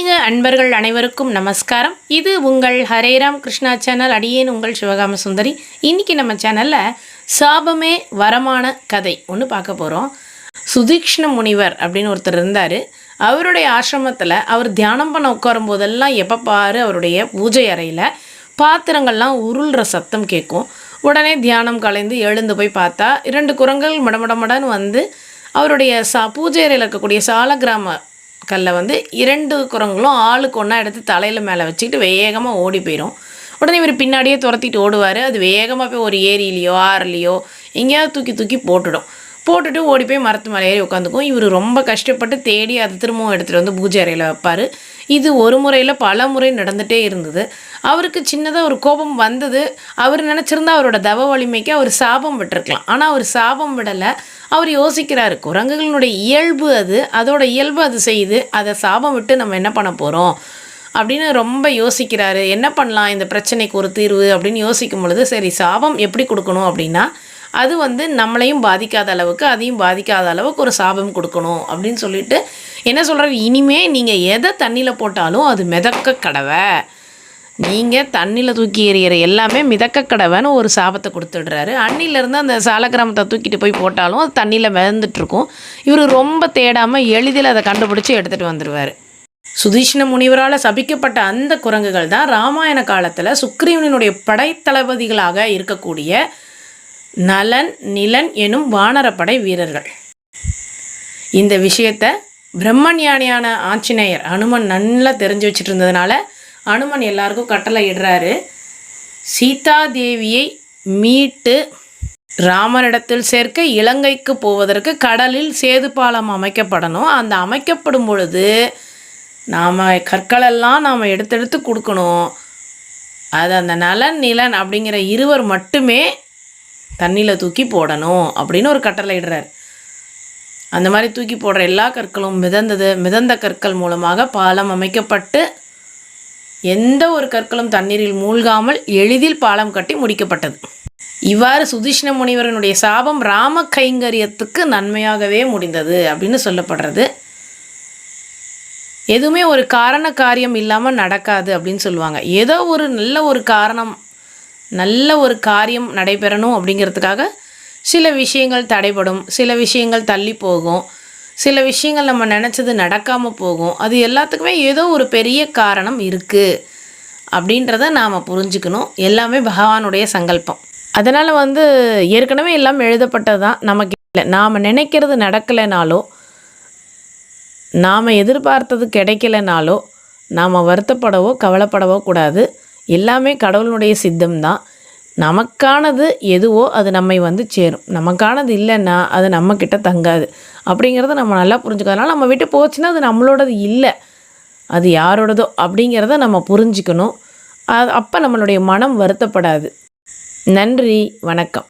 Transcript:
ஆன்மீக அன்பர்கள் அனைவருக்கும் நமஸ்காரம். இது உங்கள் ஹரேராம் கிருஷ்ணா சேனல் அடியேன் உங்கள் சிவகாம சுந்தரி. இன்னைக்கு நம்ம சேனலில் சாபமே வரமான கதை ஒன்று பார்க்க போகிறோம் சுதீக்ஷ்ண முனிவர் அப்படின்னு ஒருத்தர் இருந்தார். அவருடைய ஆசிரமத்தில் அவர் தியானம் பண்ண உட்காரும் போதெல்லாம் எப்போ பாரு அவருடைய பூஜை அறையில் பாத்திரங்கள்லாம் உருள்ற சத்தம் கேட்கும். உடனே தியானம் கலைந்து எழுந்து போய் பார்த்தா இரண்டு குரங்கள் மடமடமடன்னு வந்து அவருடைய சா பூஜை அறையில் இருக்கக்கூடிய சாலகிராம கல்லை வந்து இரண்டு குரங்களும் ஆளுக்கு ஒன்றா எடுத்து தலையில் மேலே வச்சுக்கிட்டு வேகமாக ஓடி போயிடும் உடனே இவர் பின்னாடியே துரத்திட்டு ஓடுவார். அது வேகமாக போய் ஒரு ஏரியிலையோ ஆறுலையோ எங்கேயாவது தூக்கி தூக்கி போட்டுடும். போட்டுட்டு ஓடி போய் மரத்து மேலே ஏறி உட்காந்துக்கும். இவர் ரொம்ப கஷ்டப்பட்டு தேடி அது திரும்பவும் எடுத்துகிட்டு வந்து பூஜை அறையில் வைப்பார். இது ஒரு முறையில் பல முறை நடந்துகிட்டே இருந்தது. அவருக்கு சின்னதாக ஒரு கோபம் வந்தது. அவர் நினச்சிருந்தா அவரோட தவ வலிமைக்கு அவர் சாபம் விட்டுருக்கலாம். ஆனால் அவர் சாபம் விடலை. அவர் யோசிக்கிறாரு குரங்குகளினுடைய இயல்பு அது. அதோட இயல்பு அது செய்யுது. அதை சாபம் விட்டு நம்ம என்ன பண்ண போகிறோம் அப்படின்னு ரொம்ப யோசிக்கிறாரு. என்ன பண்ணலாம்? இந்த பிரச்சனைக்கு ஒரு தீர்வு? அப்படின்னு யோசிக்கும் பொழுது சரி சாபம் எப்படி கொடுக்கணும் அப்படின்னா அது வந்து நம்மளையும் பாதிக்காத அளவுக்கு அதையும் பாதிக்காத அளவுக்கு ஒரு சாபம் கொடுக்கணும் அப்படின்னு சொல்லிட்டு என்ன சொல்கிறாரு இனிமே நீங்கள் எதை தண்ணியில் போட்டாலும் அது மிதக்க கடவை. நீங்கள் தண்ணியில் தூக்கி எறிகிற எல்லாமே மிதக்க கடவைன்னு ஒரு சாபத்தை கொடுத்துடுறாரு. அன்னிலேருந்து அந்த சாலக்கிராமத்தை தூக்கிட்டு போய் போட்டாலும் அது தண்ணியில் மிதந்துட்டுருக்கும். இவர் ரொம்ப தேடாமல் எளிதில் அதை கண்டுபிடிச்சி எடுத்துகிட்டு வந்துடுவார் சுதீஷ்ண முனிவரால் சபிக்கப்பட்ட அந்த குரங்குகள் தான் ராமாயண காலத்தில் சுக்ரீவனுடைய படைத்தளபதிகளாக இருக்கக்கூடிய நலன் நிலன் எனும் வானரப்படை வீரர்கள். இந்த விஷயத்த பிரம்மஞானியான ஆஞ்சநேயர் அனுமன் நல்லா தெரிஞ்சு வச்சுட்டு இருந்ததுனால அனுமன் எல்லாருக்கும் கட்டளை இடுறாரு. சீதா தேவியை மீட்டு ராமனிடத்தில் சேர்க்க இலங்கைக்கு போவதற்கு கடலில் சேது பாலம் அமைக்கப்படணும். அந்த அமைக்கப்படும் பொழுது நாம் கற்களெல்லாம் நாம் எடுத்தெடுத்து கொடுக்கணும். அது அந்த நலன் நிலன் அப்படிங்கிற இருவர் மட்டுமே தண்ணியில் தூக்கி போடணும் அப்படின்னு ஒரு கட்டளை இடுறார். அந்த மாதிரி தூக்கி போடுற எல்லா கற்களும் மிதந்தது மிதந்த கற்கள் மூலமாக பாலம் அமைக்கப்பட்டு எந்த ஒரு கற்களும் தண்ணீரில் மூழ்காமல் எளிதில் பாலம் கட்டி முடிக்கப்பட்டது. இவ்வாறு சுதிஷ்ண முனிவரனுடைய சாபம் ராம கைங்கரியத்துக்கு நன்மையாகவே முடிந்தது அப்படின்னு சொல்லப்படுறது. எதுவுமே ஒரு காரண காரியம் இல்லாமல் நடக்காது அப்படின்னு சொல்லுவாங்க. ஏதோ ஒரு நல்ல ஒரு காரணம் நல்ல ஒரு காரியம் நடைபெறணும் அப்படிங்கிறதுக்காக சில விஷயங்கள் தடைபடும் சில விஷயங்கள் தள்ளி போகும். சில விஷயங்கள் நம்ம நினச்சது நடக்காமல் போகும். அது எல்லாத்துக்குமே ஏதோ ஒரு பெரிய காரணம் இருக்குது அப்படின்றத நாம் புரிஞ்சுக்கணும். எல்லாமே பகவானுடைய சங்கல்பம். அதனால் வந்து ஏற்கனவே எல்லாம் எழுதப்பட்டது தான் நமக்கு இல்லை. நாம் நினைக்கிறது நடக்கலைனாலோ நாம் எதிர்பார்த்தது கிடைக்கலனாலோ நாம் வருத்தப்படவோ கவலைப்படவோ கூடாது. எல்லாமே கடவுளுடைய சித்தம் தான் நமக்கானது எதுவோ அது நம்மை வந்து சேரும். நமக்கானது இல்லைன்னா அது நம்மக்கிட்ட தங்காது. அப்படிங்கிறத நம்ம நல்லா புரிஞ்சுக்கிறதுனால நம்ம விட்டு போச்சுன்னா அது நம்மளோடது இல்லை. அது யாரோடதோ அப்படிங்கிறத நம்ம புரிஞ்சுக்கணும். அது அப்போ நம்மளுடைய மனம் வருத்தப்படாது. நன்றி வணக்கம்.